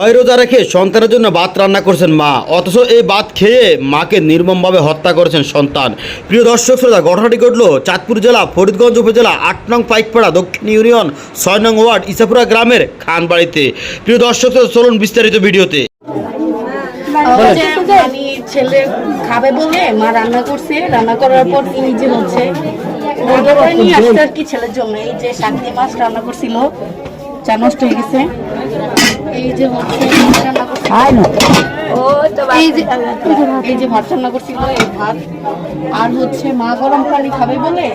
ছয় রোজা রেখে সন্তানের জন্য ভাত রান্না করছেন মা। অথচ এই ভাত খেয়ে মাকে নির্মমভাবে হত্যা করেছেন সন্তান। প্রিয় দর্শক শ্রোতা ঘটনাটি ঘটল চাঁদপুর জেলা ফরিদগঞ্জ উপজেলা আট নং পাইকপাড়া দক্ষিণ ইউনিয়ন ছয় নং ওয়ার্ড ইসাপুরা গ্রামের খানবাড়িতে। প্রিয় দর্শক শ্রোতা চলুন বিস্তারিত ভিডিওতে। ছেলে খাবে বলে মা রান্না করছে। রান্না করার পর তিনি যে হচ্ছে। নিয়ে আসছে আর কি ছেলের জন্য। এই যে শাক দিয়ে মাছ রান্না করছিল চা নষ্ট হয়ে গেছে। যে ভাত রান্না করছিল। এই ভাত। আর হচ্ছে মা গরম পানি খাবে বলে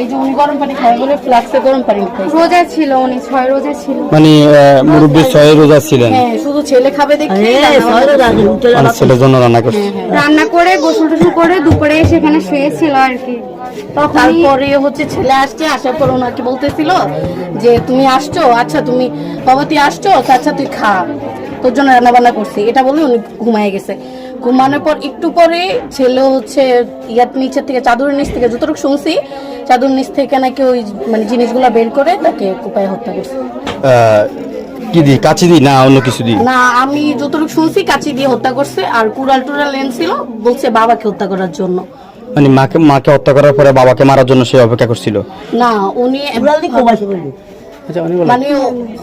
এই যে উনি গরম পানি খাবে বলে ফ্লাক্সে গরম পানি খাইছে রোজা ছিল উনি ছয় রোজা ছিল। মানে মুরব্বী ছয় রোজা ছিলেন। হ্যাঁ শুধু ছেলে খাবে দেখে মানে ছেলের জন্য রান্না করছে। রান্না করে গোসল টোসল করে দুপুরে সেখানে শুয়েছিল আর কি। তারপরে হচ্ছে ছেলে আসছে আসার পর ওনাকে বলতেছিল যে তুমি আসছো? আচ্ছা তুমি বাবা তুই আসছো? তো আচ্ছা তুই খা। তোর জন্য রান্না বান্না করছি। এটা বলে উনি ঘুমায় গেছে। ঘুমানোর পর একটু পরে ছেলে হচ্ছে ইয়ার নিচের থেকে চাদরের নিচ থেকে যতটুকু শুনছি চাদর নিচ থেকে নাকি ওই মানে জিনিসগুলো বের করে তাকে কোপায় হত্যা করছে। কি দিয়ে? কাছি দিয়ে না অন্য কিছু দিয়ে? না আমি যতটুকু শুনছি কাছে দিয়ে হত্যা করছে আর কুড়াল টুরাল এনেছিল বলছে বাবাকে হত্যা করার জন্য। মানে মাকে মাকে হত্যা করার পরে বাবাকে মারার জন্য সে অপেক্ষা করছিল? না উনি মানে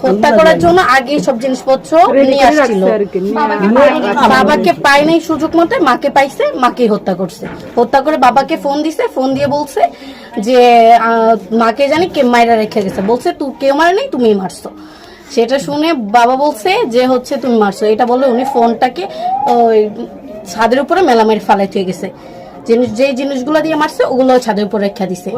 হত্যা করার জন্য আগে সব জিনিসপত্র নিয়ে আসছিল। বাবাকে পায় নাই সুযোগ মতে মাকে পাইছে মাকে হত্যা করছে। হত্যা করে বাবাকে ফোন দিছে ফোন দিয়ে বলছে যে মাকে জানি কে মায়েরা রেখে গেছে। বলছে তুই কেউ মারে নাই তুমি মারছো। সেটা শুনে বাবা বলছে যে হচ্ছে তুমি মারছো। এটা বলে উনি ফোনটাকে ওই ছাদের উপরে মেলামের ফালাই থেকে গেছে। জিনিস যে জিনিসগুলো দিয়ে মারছে ওগুলো ছাদের উপর রেখা দিছে।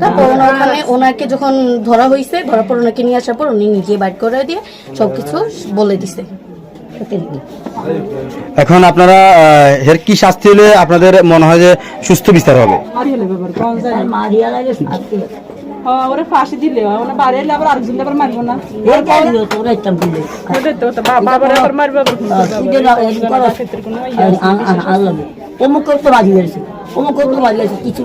তারপর ওনার ওখানে ওনাকে যখন ধরা হয়েছে ধরার পর ওনাকে নিয়ে আসার পর উনি নিজে বাইট করে দিয়ে সবকিছু বলে দিছে এখন আপনারা আহ, এর কি শাস্তি হলে আপনাদের মনে হয় যে সুস্থ বিস্তার হবে হ্যাঁ, ওরে ফাঁসি দিলে হয় বাড়ি এলে আবার আরেকজন আবার মারবো না ওটাই তো কথা, বা- বাবার আবার মারবে আবার ক্ষেত্রে কোনো ইয়ে অমুক করতে বাজি গেছে অমুক করতে বাজি গেছে কিছু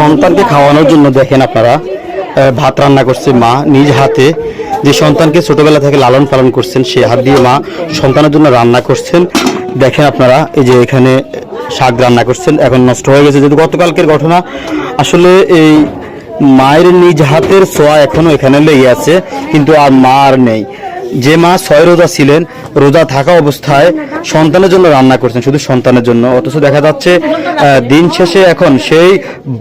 সন্তানকে খাওয়ানোর জন্য দেখেন আপনারা। ভাত রান্না করছে মা নিজ হাতে। যে সন্তানকে ছোটবেলা থেকে লালন পালন করছেন, সে হাত দিয়ে মা সন্তানের জন্য রান্না করছেন। দেখেন আপনারা, এই যে এখানে শাক রান্না করছেন, এখন নষ্ট হয়ে গেছে। যেহেতু গতকালকের ঘটনা, আসলে এই মায়ের নিজ হাতের ছোঁয়া এখনও এখানে লেগে আছে, কিন্তু আর মা আর নেই। যে মা ছয় রোজা ছিলেন রোজা থাকা অবস্থায় সন্তানের জন্য রান্না করছেন শুধু সন্তানের জন্য। অথচ দেখা যাচ্ছে দিন শেষে এখন সেই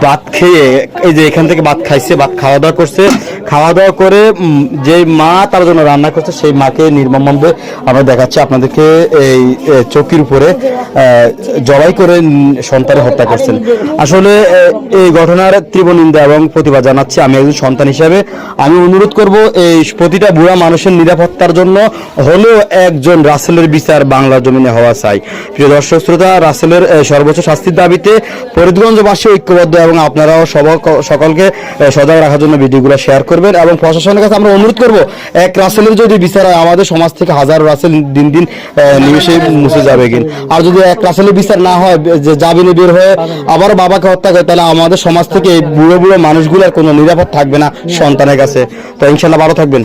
ভাত খেয়ে এই যে এখান থেকে ভাত খাইছে ভাত খাওয়া দাওয়া করছে। খাওয়া দাওয়া করে যে মা তার জন্য রান্না করছে সেই মাকে নির্মমভাবে আমরা দেখাচ্ছি। আপনাদেরকে এই চৌকির উপরে জবাই করে উম, সন্তানের হত্যা করছেন। আসলে এই ঘটনার তীব্র নিন্দা এবং প্রতিবাদ জানাচ্ছি আমি একজন সন্তান হিসাবে। আমি অনুরোধ করব এই প্রতিটা বুড়া মানুষের নিরাপত্তার জন্য হলেও একজন রাসেলের বিচার বাংলা জমিনে হওয়া চাই। প্রিয় দর্শক, শ্রোতা, রাসেলের সর্বোচ্চ শাস্তির দাবিতে ফরিদগঞ্জবাসী ঐক্যবদ্ধ এবং আপনারাও সকলকে সজাগ রাখার জন্য ভিডিওগুলো শেয়ার করবেন এবং প্রশাসনের কাছে আমরা অনুরোধ করব, এক রাসেলের যদি বিচার হয়, আমাদের সমাজ থেকে হাজার রাসেল দিন দিন নিমেষে মুছে যাবে কিন আর যদি এক রাসেলের বিচার না হয় যে জামিনে বের হয়ে আবার বাবাকে হত্যা করে, তাহলে আমাদের সমাজ থেকে এই বুড়ো বুড়ো মানুষগুলোর কোনো নিরাপদ থাকবে না সন্তানের কাছে। তো ইনশাল্লাহ ভালো থাকবেন।